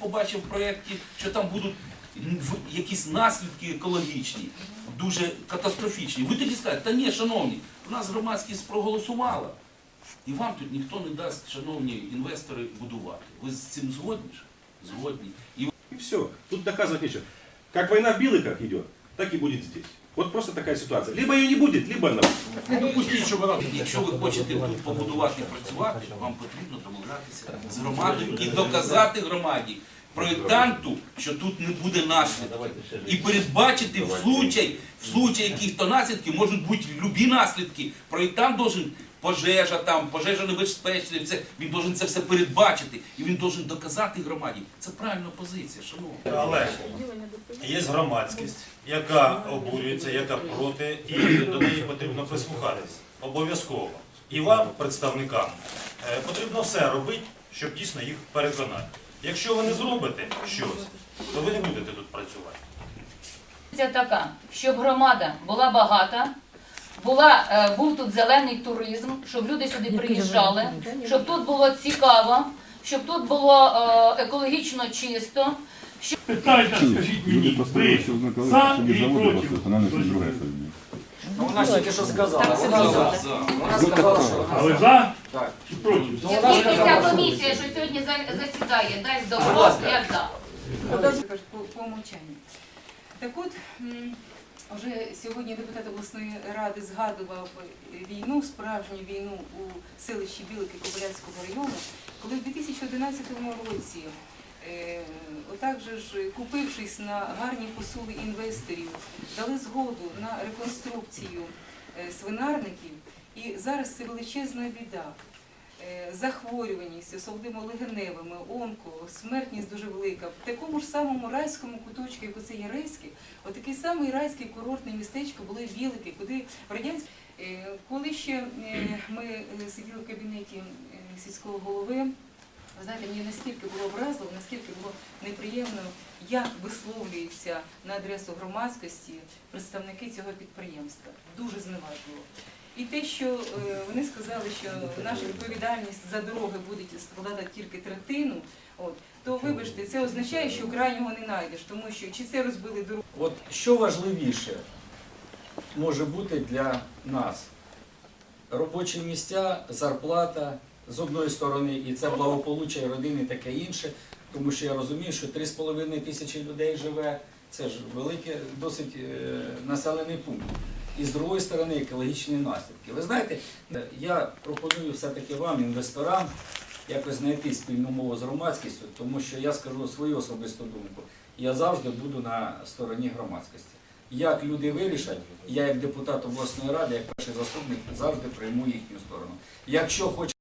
побачив в проєкті, що там будуть якісь наслідки екологічні, дуже катастрофічні. Ви тоді скажете, та ні, шановні, у нас громадськість проголосувала. І вам тут ніхто не дасть, шановні інвестори, будувати. Ви з цим згодні? Згодні. І і все. Тут доказувати нічого. Як війна в Біликах идет, так и будет здесь. Вот просто такая ситуация. Либо ее не будет, либо она будет. Не допустіть, щоб вона Якщо ви хочете тут побудувати і працювати, вам потрібно домовлятися з громадою і доказати громаді, проєктанту, що тут не буде наслідків. І передбачити в случай, в случай яких-то наслідків можуть бути любі наслідки. Проєктант должен пожежа там, пожежа небезпечна, це він должен це все передбачити. І він должен доказати громаді. Це правильна позиція, шановні. Але є громадськість, яка обурюється, яка проти, і до неї потрібно прислухатись. Обов'язково. І вам, представникам, е, потрібно все робити, щоб дійсно їх переконати. Якщо ви не зробите щось, то ви не будете тут працювати. Це така, щоб громада була багата, була, е, був тут зелений туризм, щоб люди сюди приїжджали, щоб тут було цікаво, щоб тут було е, екологічно чисто, питайте, скажіть мені, ви за і проти? не друге. Ну, вона ж тільки що сказала. Так, Вона, це за- вона сказала, що А ви за так. чи проти? Ну, вона Тільки ця сказала, що комісія, що сьогодні за- засідає, дасть Будь добро, ласка. я за. По, по умовчанню. Так от, м, вже сьогодні депутат обласної ради згадував війну, справжню війну у селищі Білики Кобилянського району, коли в 2011 році, отак же купившись на гарні посули інвесторів, дали згоду на реконструкцію е, свинарників, і зараз це величезна біда е, захворюваність, особливо легеневими, онко, смертність дуже велика. В такому ж самому райському куточку, як оце є райське, отакий самий райський курортне містечко були Білики, куди в радянськ... Е, Коли ще е, ми е, сиділи в кабінеті е, сільського голови, ви знаєте, мені настільки було вразливо, наскільки було неприємно, як висловлюються на адресу громадськості представники цього підприємства. Дуже зневажливо. І те, що е, вони сказали, що наша відповідальність за дороги буде складати тільки третину, от, то вибачте, це означає, що крайнього не знайдеш, тому що чи це розбили дорогу. От що важливіше може бути для нас? Робочі місця, зарплата з одної сторони, і це благополуччя родини, таке інше. Тому що я розумію, що 3,5 тисячі людей живе, це ж великий досить е, населений пункт. І з другої сторони екологічні наслідки. Ви знаєте, я пропоную все-таки вам, інвесторам, якось знайти спільну мову з громадськістю, тому що я скажу свою особисту думку. Я завжди буду на стороні громадськості. Як люди вирішать, я як депутат обласної ради, як перший заступник, завжди прийму їхню сторону. Якщо хоче